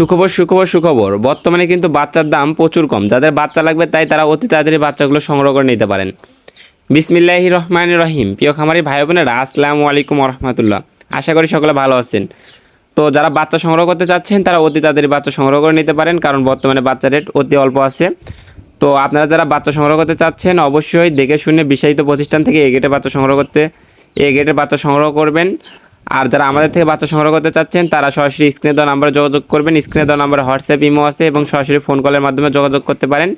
সুখবর সুখবর সুখবর। বর্তমানে কিন্তু বাচ্চার দাম প্রচুর কম। যাদের বাচ্চা লাগবে তাই তারা অতি তাড়াতাড়ি বাচ্চাগুলো সংগ্রহ করে নিতে পারেন। বিসমিল্লাহি রহমান রহিম। প্রিয় খামারি ভাই বোনেরা, আসসালামু আলাইকুম রহমতুল্লাহ। আশা করি সকলে ভালো আছেন। তো যারা বাচ্চা সংগ্রহ করতে চাচ্ছেন, তারা অতি তাড়াতাড়ি বাচ্চা সংগ্রহ করে নিতে পারেন, কারণ বর্তমানে বাচ্চা রেট অতি অল্প আছে। তো আপনারা যারা বাচ্চা সংগ্রহ করতে চাচ্ছেন, অবশ্যই দেখে শুনে বিশায়িত প্রতিষ্ঠান থেকে এ গেটে বাচ্চা সংগ্রহ করতে, এ গেটের বাচ্চা সংগ্রহ করবেন। আর যারা আমাদের থেকে বাচ্চা সংগ্রহ করতে চাচ্ছেন, তারা সরাসরি স্ক্রিনে দেওয়া নাম্বারে যোগাযোগ করবেন। স্ক্রিনে দেওয়া নাম্বারে হোয়াটসঅ্যাপ ইমো আছে এবং সরাসরি ফোন কলের মাধ্যমে যোগাযোগ করতে পারেন।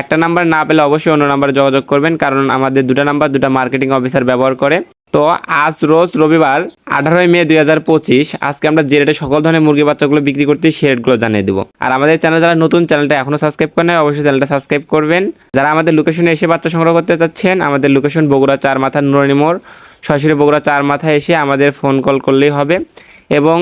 একটা নাম্বার না পেলে অবশ্যই অন্য নাম্বারে যোগাযোগ করবেন, কারণ আমাদের দুটো নাম্বার দুটো মার্কেটিং অফিসার ব্যবহার করে। তো আজ রোজ রবিবার, আঠারোই মে দুই হাজার পঁচিশ, আজকে আমরা যে রেটে সকল ধরনের মুরগি বাচ্চাগুলো বিক্রি করতে সেই রেটগুলো জানিয়ে দেবো। আর আমাদের চ্যানেল যারা নতুন চ্যানেলটা এখনও সাবস্ক্রাইব করেন অবশ্যই চ্যানেলটা সাবস্ক্রাইব করবেন। যারা আমাদের লোকেশনে এসে বাচ্চা সংগ্রহ করতে চাচ্ছেন, আমাদের লোকেশন বগুড়া চার মাথা নুরানি মোড়। সরাসরি বগুড়া চার মাথায় এসে আমাদের ফোন কল করলেই হবে এবং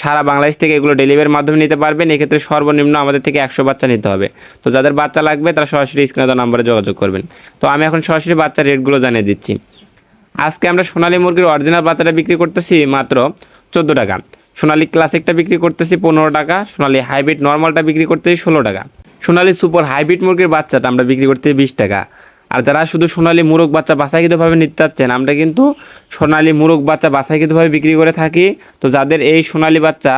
সারা বাংলাদেশ থেকে এগুলো ডেলিভারির মাধ্যমে নিতে পারবেন। এক্ষেত্রে সর্বনিম্ন আমাদের থেকে একশো বাচ্চা নিতে হবে। তো যাদের বাচ্চা লাগবে, তারা সরাসরি স্ক্রিনে নাম্বারে যোগাযোগ করবেন। তো আমি এখন সরাসরি বাচ্চার রেটগুলো জানিয়ে দিচ্ছি। আজকে আমরা সোনালী মুরগির অরিজিনাল বাচ্চাটা বিক্রি করতেছি মাত্র চোদ্দ টাকা। সোনালী ক্লাসিকটা বিক্রি করতেছি পনেরো টাকা। সোনালী হাইব্রিড নর্মালটা বিক্রি করতেছি ষোলো টাকা। সোনালী সুপার হাইব্রিড মুরগির বাচ্চাটা আমরা বিক্রি করতেছি বিশ টাকা। আর যারা শুধু সোনালী মুরগ বাচ্চা বাছাইকৃতভাবে নিতে চাচ্ছেন, আমরা কিন্তু সোনালী মুরগ বাচ্চা বাছাইকৃতভাবে বিক্রি করে থাকি। তো যাদের এই সোনালী বাচ্চা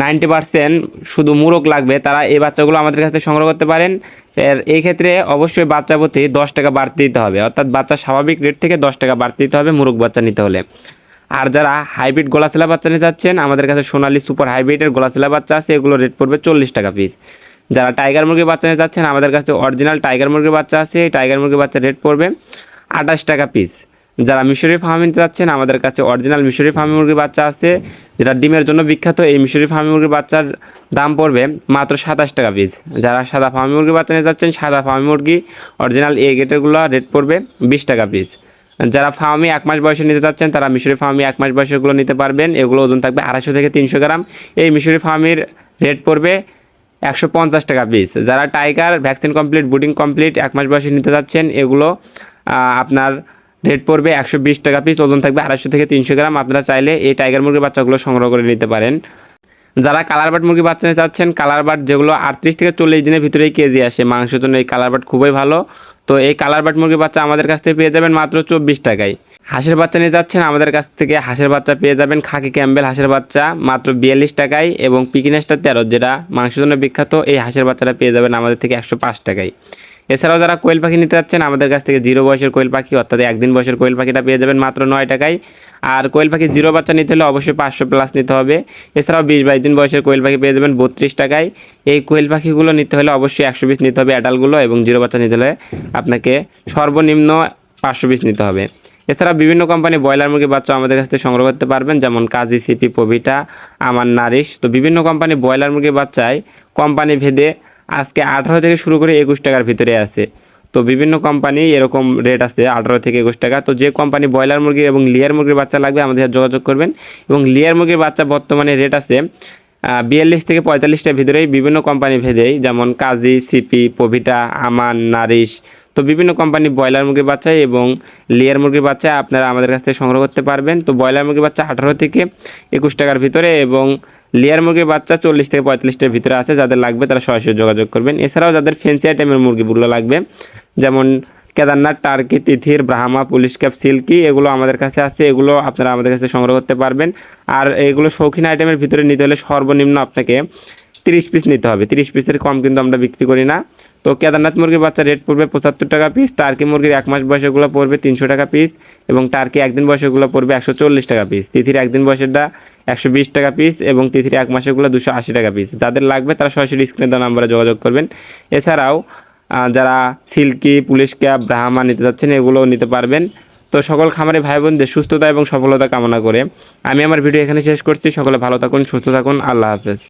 নাইনটি পার্সেন্ট শুধু মুরগ লাগবে, তারা এই বাচ্চাগুলো আমাদের কাছে সংগ্রহ করতে পারেন। এর, এই ক্ষেত্রে অবশ্যই বাচ্চা প্রতি দশ টাকা বাড়তি দিতে হবে। অর্থাৎ বাচ্চা স্বাভাবিক রেট থেকে দশ টাকা বাড়তি দিতে হবে মুরগ বাচ্চা নিতে হলে। আর যারা হাইব্রিড গোলাশিলা বাচ্চা নিতে চাচ্ছেন, আমাদের কাছে সোনালী সুপার হাইব্রিডের গোলাশিলা বাচ্চা আছে এগুলো রেট পড়বে চল্লিশ টাকা পিস। যারা টাইগার মুরগির বাচ্চা নিতে চাচ্ছেন, আমাদের কাছে অরিজিনাল টাইগার মুরগির বাচ্চা আছে টাইগার মুরগির বাচ্চা রেট পড়বে আঠাশ টাকা পিস যারা মিশরি ফার্ম নিতে চাচ্ছেন, আমাদের কাছে অরিজিনাল মিশরি ফার্মি মুরগির বাচ্চা আছে, যেটা ডিমের জন্য বিখ্যাত, এই মিশরি ফার্মি মুরগির বাচ্চার দাম পড়বে মাত্র সাতাশ টাকা পিস যারা সাদা ফার্মি মুরগির বাচ্চা নিতে চাচ্ছেন, সাদা ফার্মি মুরগি অরিজিনাল এ গেটেরগুলো রেট পড়বে বিশ টাকা পিস যারা ফার্মি এক মাস বয়সে নিতে চাচ্ছেন, তারা মিশরি ফার্মি এক মাস বয়সেগুলো নিতে পারবেন। এগুলো ওজন থাকবে আড়াইশো থেকে তিনশো গ্রাম। এই মিশরি ফার্মির রেট পড়বে একশো পঞ্চাশ টাকা পিস যারা tiger vaccine complete brooding complete এক মাস বয়সে নিতে যাচ্ছেন, এগুলো আপনার রেট পড়বে একশো বিশ টাকা পিস ওজন থাকবে আড়াইশো থেকে তিনশো গ্রাম। আপনারা চাইলে এই টাইগার মুরগির বাচ্চাগুলো সংগ্রহ করে নিতে পারেন। যারা কালার বাট মুরগি বাচ্চা নিতে চাচ্ছেন কালার বাট যেগুলো আটত্রিশ থেকে চল্লিশ দিনের ভিতরেই কেজি আসে মাংসের জন্য, এই কালার বাট খুবই ভালো। তো এই কালার বাট মুরগির বাচ্চা আমাদের কাছ থেকে পেয়ে যাবেন মাত্র চব্বিশ টাকায়। হাঁসের বাচ্চা নিয়ে যাচ্ছেন, আমাদের কাছ থেকে হাঁসের বাচ্চা পেয়ে যাবেন খাকি ক্যাম্বেল হাঁসের বাচ্চা, মাত্র বিয়াল্লিশ টাকায় এবং পিকিনেসটা তেরো, যেটা মাংসের জন্য বিখ্যাত, এই হাঁসের বাচ্চাটা পেয়ে যাবেন আমাদের থেকে একশো পাঁচ টাকায়। এছাড়াও যারা কোয়েল পাখি নিতে যাচ্ছেন, আমাদের কাছ থেকে জিরো বয়সের কোয়েল পাখি, অর্থাৎ একদিন বয়সের কোয়েল পাখিটা পেয়ে যাবেন মাত্র নয় টাকায়। আর কোয়েল পাখি জিরো বাচ্চা নিতে হলে অবশ্যই পাঁচশো প্লাস নিতে হবে। এছাড়াও বিশ বাইশ দিন বয়সের কোয়েল পাখি পেয়ে যাবেন বত্রিশ টাকায়। এই কোয়েল পাখিগুলো নিতে হলে অবশ্যই একশো পিস নিতে হবে অ্যাডালগুলো এবং জিরো বাচ্চা নিতে হলে আপনাকে সর্বনিম্ন পাঁচশো পিস নিতে হবে। এছাড়া বিভিন্ন কোম্পানি ব্রয়লার মুরগির বাচ্চা আমাদের কাছ থেকে সংগ্রহ করতে পারবেন, যেমন কাজী সিপি পবিটা আমার নারিশ। তো বিভিন্ন কোম্পানি ব্রয়লার মুরগির বাচ্চায় কোম্পানি ভেদে আজকে আঠারো থেকে শুরু করে একুশ টাকার ভিতরে আছে। তো বিভিন্ন কোম্পানি এরকম রেট আছে, আঠারো থেকে একুশ টাকা। তো যে কোম্পানি ব্রয়লার মুরগি এবং লিয়ার মুরগির বাচ্চা লাগবে, আমাদের সাথে যোগাযোগ করবেন। এবং লিয়ার মুরগির বাচ্চা বর্তমানে রেট আছে বিয়াল্লিশ থেকে পঁয়তাল্লিশটার ভিতরেই বিভিন্ন কোম্পানি ভেদেই, যেমন Kazi, CP Provita Aman Nourish তো বিভিন্ন কোম্পানি ব্রয়লার মুরগির বাচ্চা এবং লেয়ার মুরগির বাচ্চা আপনারা আমাদের কাছ থেকে সংগ্রহ করতে পারবেন। তো ব্রয়লার মুরগির বাচ্চা আঠারো থেকে একুশ টাকার ভিতরে এবং লেয়ার মুরগির বাচ্চা চল্লিশ থেকে পঁয়তাল্লিশটার ভিতরে আছে। যাদের লাগবে তারা সরাসরি যোগাযোগ করবেন। এছাড়াও যাদের ফেন্সি আইটেমের মুরগিগুলো লাগবে, যেমন কেদারনাথ, টার্কি, তিথির, ব্রাহ্মা, পুলিশ ক্যাপ সিল্কি, এগুলো আমাদের কাছে আছে। এগুলো আপনারা আমাদের কাছে সংগ্রহ করতে পারবেন। আর এগুলো শৌখিন আইটেমের ভিতরে নিতে হলে সর্বনিম্ন আপনাকে তিরিশ পিস নিতে হবে। তিরিশ পিসের কম কিন্তু আমরা বিক্রি করি না। তো কেদারনাথ মুরগির বাচ্চা রেট পড়বে পঁচাত্তর টাকা পিস টার্কি মুরগির এক মাস বয়সেগুলো পড়বে তিনশো টাকা পিস এবং টার্কি একদিন বয়সেগুলো পড়বে একশো চল্লিশ টাকা পিস তিথির একদিন বয়সেরটা একশো বিশ টাকা পিস এবং তিথির এক মাসেগুলো দুশো আশি টাকা পিস যাদের লাগবে তারা সরাসরি স্ক্রিনে দেওয়া নাম্বারে যোগাযোগ করবেন। এছাড়াও যারা সিল্কি, পুলিশ ক্যাপ ব্রাহ্মা নিতে যাচ্ছেন এগুলোও নিতে পারবেন। তো সকল খামারে ভাই বোনদের সুস্থতা এবং সফলতা কামনা করে আমি আমার ভিডিও এখানে শেষ করছি। সকলে ভালো থাকুন, সুস্থ থাকুন। আল্লাহ হাফেজ।